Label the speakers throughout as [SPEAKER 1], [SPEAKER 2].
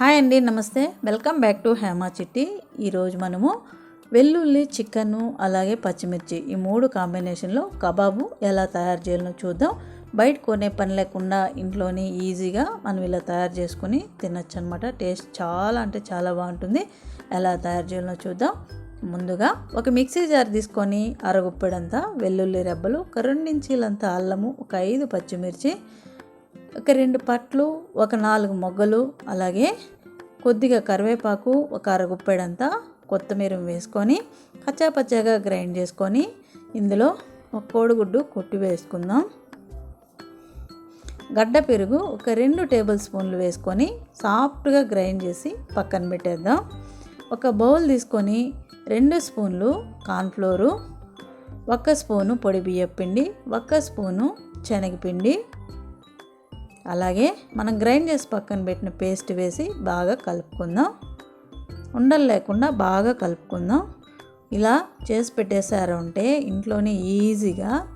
[SPEAKER 1] Hi అండి నమస్తే. Welcome back to Hema చిట్టి. ఈరోజు మనము వెల్లుల్లి చికెను అలాగే పచ్చిమిర్చి ఈ మూడు కాంబినేషన్లో కబాబు ఎలా తయారు చేయాలో చూద్దాం. బయట కొనే పని లేకుండా ఇంట్లోనే ఈజీగా మనం ఇలా తయారు చేసుకొని తినచ్చు అనమాట టేస్ట్ చాలా అంటే చాలా బాగుంటుంది. ఎలా తయారు చేయాలో చూద్దాం. ముందుగా ఒక మిక్సీ జార్ తీసుకొని అరగుప్పెడంతా వెల్లుల్లి రెబ్బలు ఒక రెండించీలంతా అల్లము ఒక ఐదు పచ్చిమిర్చి ఒక రెండు పట్లు ఒక నాలుగు మొగ్గలు అలాగే కొద్దిగా కరివేపాకు ఒక అరగుప్పెడంతా కొత్తిమీర వేసుకొని కచ్చాపచ్చాగా గ్రైండ్ చేసుకొని ఇందులో ఒక కోడిగుడ్డు కొట్టి వేసుకుందాం. గడ్డ పెరుగు ఒక రెండు టేబుల్ స్పూన్లు వేసుకొని సాఫ్ట్గా గ్రైండ్ చేసి పక్కన పెట్టేద్దాం. ఒక బౌల్ తీసుకొని రెండు స్పూన్లు కార్న్ఫ్లోరు ఒక్క స్పూను పొడి బియ్యపిండి ఒక్క స్పూను శనగపిండి అలాగే మనం గ్రైండ్ చేసి పక్కన పెట్టిన పేస్ట్ వేసి బాగా కలుపుకుందాం. ఉండలు లేకుండా బాగా కలుపుకుందాం. ఇలా చేసి పెట్టేశారు అంటే ఇంట్లోనే ఈజీగా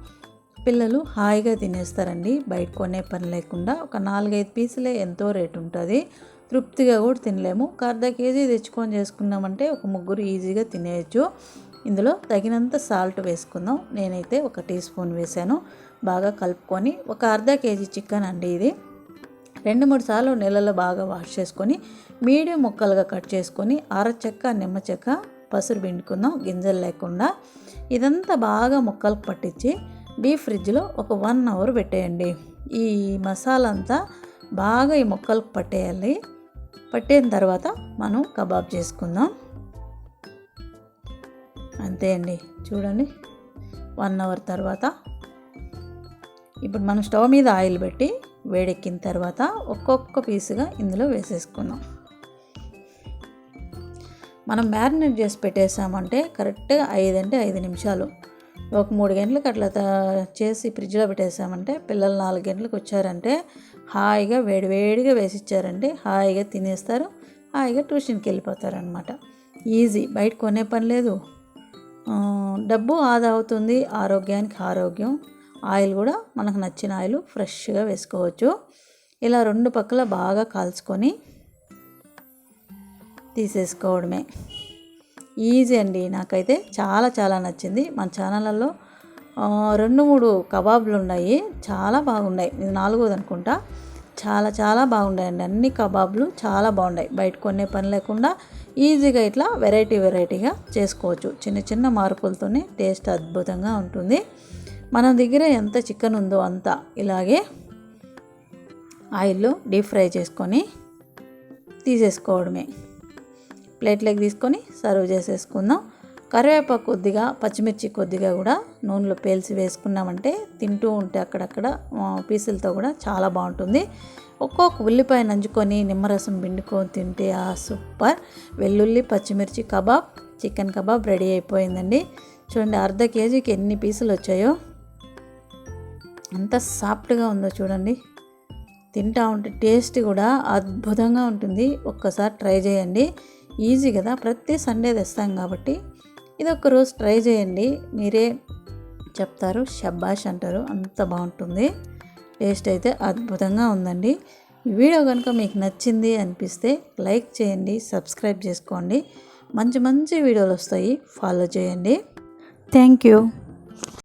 [SPEAKER 1] పిల్లలు హాయిగా తినేస్తారండి. బయట కొనే పని లేకుండా ఒక నాలుగైదు పీసులే ఎంతో రేటు ఉంటుంది. తృప్తిగా కూడా తినలేము. ఒక అర్ధ కేజీ తెచ్చుకొని చేసుకున్నామంటే ఒక ముగ్గురు ఈజీగా తినేయచ్చు. ఇందులో తగినంత సాల్ట్ వేసుకుందాం. నేనైతే ఒక టీ స్పూన్ వేసాను. బాగా కలుపుకొని ఒక అర్ధ కేజీ చికెన్ అండి ఇది. రెండు మూడు సార్లు నీళ్ళలో బాగా వాష్ చేసుకొని మీడియం ముక్కలుగా కట్ చేసుకొని అరచెక్క నిమ్మ చెక్క పసురు పిండుకుందాం. గింజలు లేకుండా ఇదంతా బాగా ముక్కలకు పట్టించి డీప్ ఫ్రిడ్జ్లో ఒక వన్ అవర్ పెట్టేయండి. ఈ మసాలా అంతా బాగా ఈ ముక్కలకు పట్టేయాలి. పట్టిన తర్వాత మనం కబాబ్ చేసుకుందాం. అంతే అండి. చూడండి. వన్ అవర్ తర్వాత ఇప్పుడు మనం స్టవ్ మీద ఆయిల్ పెట్టి వేడెక్కిన తర్వాత ఒక్కొక్క పీసుగా ఇందులో వేసేసుకుందాం. మనం మ్యారినేట్ చేసి పెట్టేసామంటే కరెక్ట్గా ఐదు అంటే ఐదు నిమిషాలు. ఒక మూడు గంటలకు అట్లా చేసి ఫ్రిడ్జ్లో పెట్టేసామంటే పిల్లలు నాలుగు గంటలకు వచ్చారంటే హాయిగా వేడివేడిగా వేసిచ్చారంటే హాయిగా తినేస్తారు హాయిగా ట్యూషన్కి వెళ్ళిపోతారనమాట ఈజీ. బయట కొనే పని లేదు. డబ్బు ఆదా అవుతుంది. ఆరోగ్యానికి ఆరోగ్యం. ఆయిల్ కూడా మనకు నచ్చిన ఆయిల్ ఫ్రెష్గా వేసుకోవచ్చు. ఇలా రెండు పక్కల బాగా కాల్చుకొని తీసేసుకోవడమే. ఈజీ అండి. నాకైతే చాలా చాలా నచ్చింది. మన ఛానళ్ళలో రెండు మూడు కబాబ్లు ఉన్నాయి. చాలా బాగున్నాయి. ఇది నాలుగోది అనుకుంటా. చాలా చాలా బాగున్నాయండి. అన్ని కబాబ్లు చాలా బాగున్నాయి. బయట కొనే పని లేకుండా ఈజీగా ఇట్లా వెరైటీ వెరైటీగా చేసుకోవచ్చు. చిన్న చిన్న మార్పులతోనే టేస్ట్ అద్భుతంగా ఉంటుంది. మన దగ్గర ఎంత చికెన్ ఉందో అంత ఇలాగే ఆయిల్లో డీప్ ఫ్రై చేసుకొని తీసేసుకోవడమే. ప్లేట్లోకి తీసుకొని సర్వ్ చేసేసుకుందాం. కరివేపాకు కొద్దిగా పచ్చిమిర్చి కొద్దిగా కూడా నూనెలో పేల్చి వేసుకున్నామంటే తింటూ ఉంటే అక్కడక్కడ పీసులతో కూడా చాలా బాగుంటుంది. ఒక్కొక్క ఉల్లిపాయ నంచుకొని నిమ్మరసం పిండుకొని తింటే ఆ సూపర్. వెల్లుల్లి పచ్చిమిర్చి కబాబ్ చికెన్ కబాబ్ రెడీ అయిపోయిందండి. చూడండి అర్ధ కేజీకి ఎన్ని పీసులు వచ్చాయో. ఎంత సాఫ్ట్గా ఉందో చూడండి. తింటా ఉంటే టేస్ట్ కూడా అద్భుతంగా ఉంటుంది. ఒక్కసారి ట్రై చేయండి. ఈజీ కదా ప్రతి సండే తెస్తాం కాబట్టి. ఇది ఒక్కరోజు ట్రై చేయండి. మీరే చెప్తారు షబ్బాష్ అంటారు. అంత బాగుంటుంది. టేస్ట్ అయితే అద్భుతంగా ఉందండి. ఈ వీడియో కనుక మీకు నచ్చింది అనిపిస్తే లైక్ చేయండి సబ్స్క్రైబ్ చేసుకోండి. మంచి మంచి వీడియోలు వస్తాయి. ఫాలో చేయండి. Thank you.